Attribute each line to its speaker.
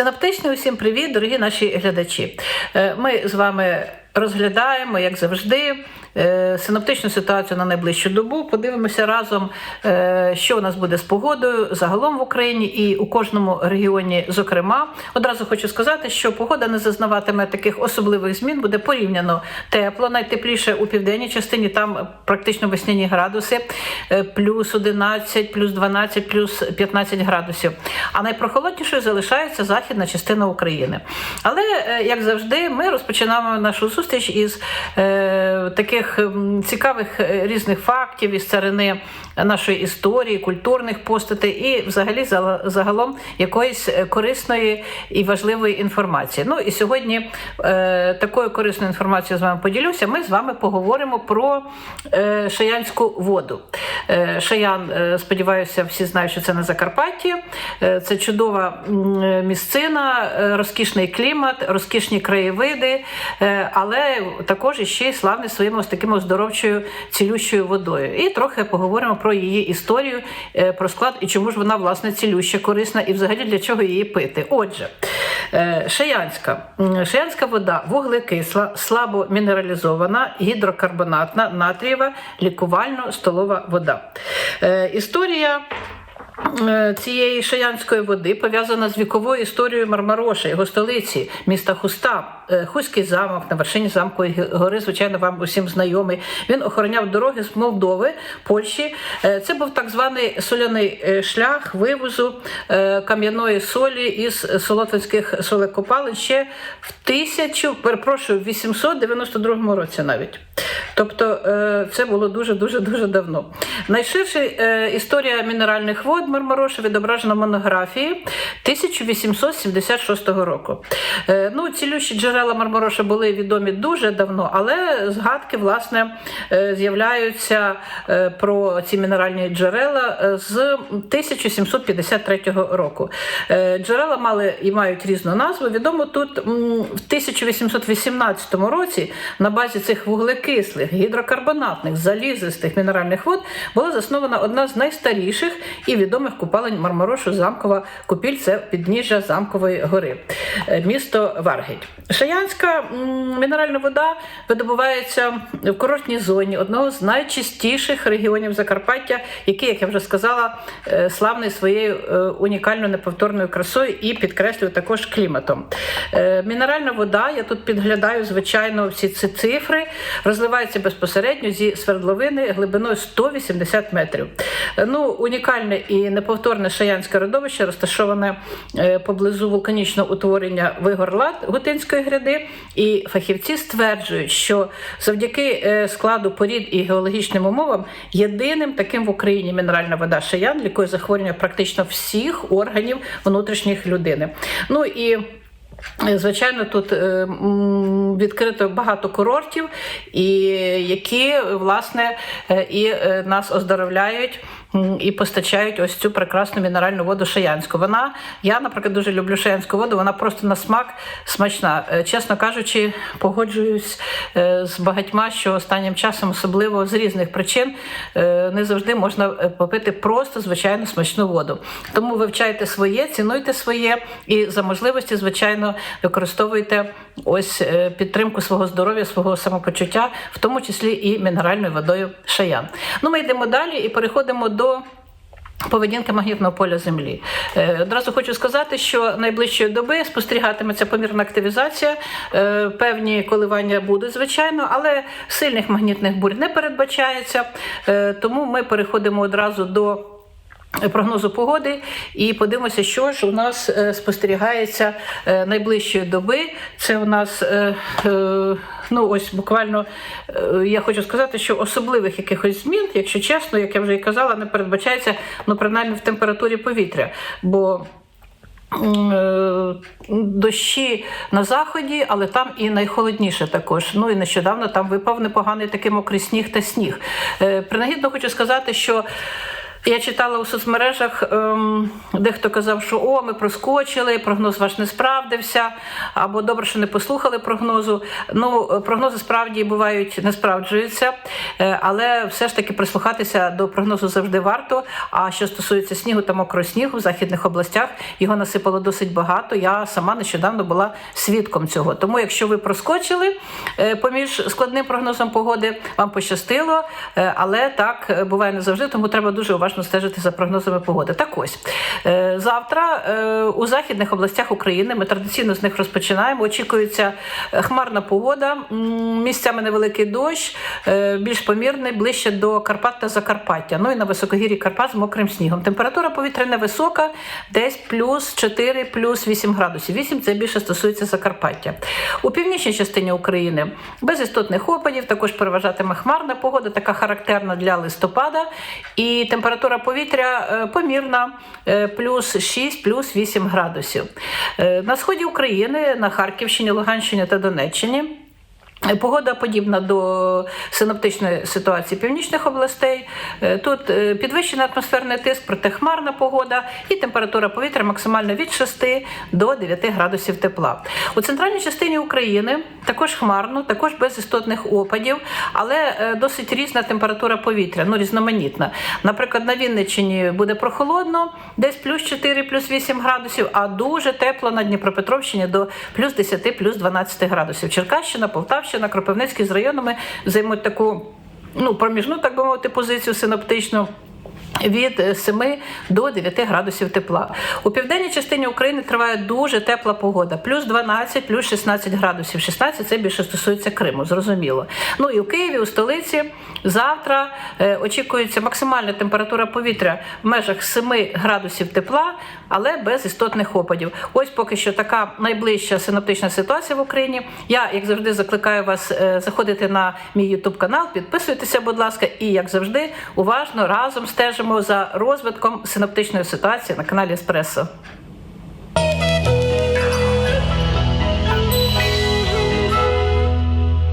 Speaker 1: Синаптичний усім привіт, дорогі наші глядачі. Е, Ми з вами розглядаємо, як завжди, е, синаптичну ситуацію на найближчу добу. Подивимося разом, е, що у нас буде з погодою загалом в Україні і у кожному регіоні. Зокрема, одразу хочу сказати, що погода не зазнаватиме таких особливих змін, буде порівняно тепло, найтепліше у південній частині, там практично весняні градуси, е, плюс 11, плюс 12, плюс 15 градусів. А найпрохолоднішою залишається західна частина України. Але, як завжди, ми розпочинаємо нашу зустріч із е, таких м, цікавих е, різних фактів із царини нашої історії, культурних постатей і, взагалі, загалом якоїсь е, корисної і важливої інформації. Ну і сьогодні е, такою корисною інформацією з вами поділюся. Ми з вами поговоримо про Шаянську воду. Е, Шаян, е, сподіваюся, всі знають, що це на Закарпатті. Е, Це чудова місцина, розкішний клімат, розкішні краєвиди, але також іще й славний своїми ось такими оздоровчою цілющою водою. І трохи поговоримо про її історію, про склад і чому ж вона власне цілюща, корисна, і взагалі для чого її пити. Отже, Шаянська. М, Шаянська вода вуглекисла, слабо мінералізована, гідрокарбонатна, натрієва, лікувально-столова вода. Е, Історія е, цієї шаянської води пов'язана з віковою історією Мармароша, його столиці, міста Хуста. Е, Хуський замок на вершині замкової гори, звичайно, вам усім знайомий. Він охороняв дороги з Молдови, Польщі. Е, Це був так званий соляний е, шлях вивозу е, кам'яної солі із солотвинських солекопалин ще в тисячу, перепрошую, в 892 році навіть. Тобто е, це було дуже дуже давно. Найширша е, історія мінеральних вод Мармароша відображена в монографії 1876 року. Е, Ну, цілющі джерела Мармароша були відомі дуже давно, але згадки власне з'являються про ці мінеральні джерела з 1753 року. Джерела мали і мають різну назву. Відомо тут в 1818 році на базі цих вуглекислих, гідрокарбонатних, залізистих мінеральних вод була заснована одна з найстаріших і відомих купалень Мармарошу замкова купіль. Це підніжжя замкової гори, е, місто Варгеть. Шаянська мінеральна вода видобувається в курортній зоні одного з найчистіших регіонів Закарпаття, який, як я вже сказала, е, славний своєю е, унікальною неповторною красою і підкреслюю також кліматом. Мінеральна вода, я тут підглядаю, звичайно, всі ці цифри, розливається безпосередньо зі свердловини глибиною 180 метрів. Ну, унікальне і неповторне шаянське родовище розташоване е, поблизу вулканічного утворення Вигорлат Гутинської гряди. І фахівці стверджують, що завдяки е, складу порід і геологічним умовам єдиним таким в Україні мінеральна вода шаян лікує захворювання практично всіх органів внутрішніх людини. Ну і Звичайно, тут е, відкрито багато курортів, і які власне е, і е, нас оздоровляють. І постачають ось цю прекрасну мінеральну воду шаянську. Вона, я, наприклад, дуже люблю шаянську воду, вона просто на смак смачна. Е, Чесно кажучи, погоджуюсь е, з багатьма, що останнім часом, особливо з різних причин, е, не завжди можна попити просто звичайну смачну воду. Тому вивчайте своє, цінуйте своє і за можливості, звичайно, використовуйте ось підтримку свого здоров'я, свого самопочуття, в тому числі і мінеральною водою шаян. Ну, ми йдемо далі і переходимо до. Поведінки магнітного поля Землі. Е, Одразу хочу сказати, що найближчої доби спостерігатиметься помірна активізація. Е, Певні коливання будуть, звичайно, але сильних магнітних бурь не передбачається. Е, Тому ми переходимо одразу до. Прогнозу погоди і подивимося, що ж у нас е, спостерігається е, найближчої доби. Це у нас е, ну ось буквально я хочу сказати, що особливих якихось змін, якщо чесно, як я вже і казала, не передбачається ну принаймні в температурі повітря. Бо Дощі на заході, але там і найхолодніше також. Ну і нещодавно там випав непоганий такий мокрий сніг та сніг. Принагідно хочу сказати, що Я читала у соцмережах, ем, дехто казав, що о, ми проскочили, прогноз ваш не справдився, або добре, що не послухали прогнозу. Ну, прогнози справді бувають, не справджуються, е, але все ж таки прислухатися до прогнозу завжди варто. А що стосується снігу та мокрого снігу в західних областях, його насипало досить багато. Я сама нещодавно була свідком цього. Тому, якщо ви проскочили е, поміж складним прогнозом погоди, вам пощастило, е, але так е, буває не завжди, тому треба дуже уважно стежити за прогнозами погоди. Так ось е, завтра е, у західних областях України ми традиційно з них розпочинаємо. Очікується е, хмарна погода, місцями невеликий дощ, більш помірний, ближче до Карпат та Закарпаття. Ну і на високогір'ї Карпат з мокрим снігом. Температура повітря невисока, десь плюс 4, плюс 8 градусів. 8 це більше стосується Закарпаття. У північній частині України без істотних опадів, також переважатиме хмарна погода, така характерна для листопада. І температура повітря е, помірна, е, плюс 6, плюс 8 градусів. Е, На сході України, на Харківщині, Луганщині та Донеччині. Погода подібна до синоптичної ситуації північних областей. Е, Тут е, підвищений атмосферний тиск, проте хмарна погода і температура повітря максимально від 6 до 9 градусів тепла. У центральній частині України також хмарно, також без істотних опадів, але е, досить різна температура повітря, ну різноманітна. Наприклад, на Вінниччині буде прохолодно, десь плюс 4, плюс 8 градусів, а дуже тепло на Дніпропетровщині до плюс 10, плюс 12 градусів. Черкащина, Полтавщина, Кропивницький з районами займуть таку ну, проміжну, так би мовити, позицію синоптичну. Від е, 7 до 9 градусів тепла. У південній частині України триває дуже тепла погода. Плюс 12, плюс 16 градусів. 16 це більше стосується Криму, зрозуміло. Ну і у Києві, у столиці, завтра е, очікується максимальна температура повітря в межах 7 градусів тепла, але без істотних опадів. Ось поки що така найближча синоптична ситуація в Україні. Я, як завжди, закликаю вас е, заходити на мій Ютуб канал, підписуйтеся, будь ласка, і як завжди, уважно разом стежимо за розвитком синоптичної ситуації на каналі Еспресо.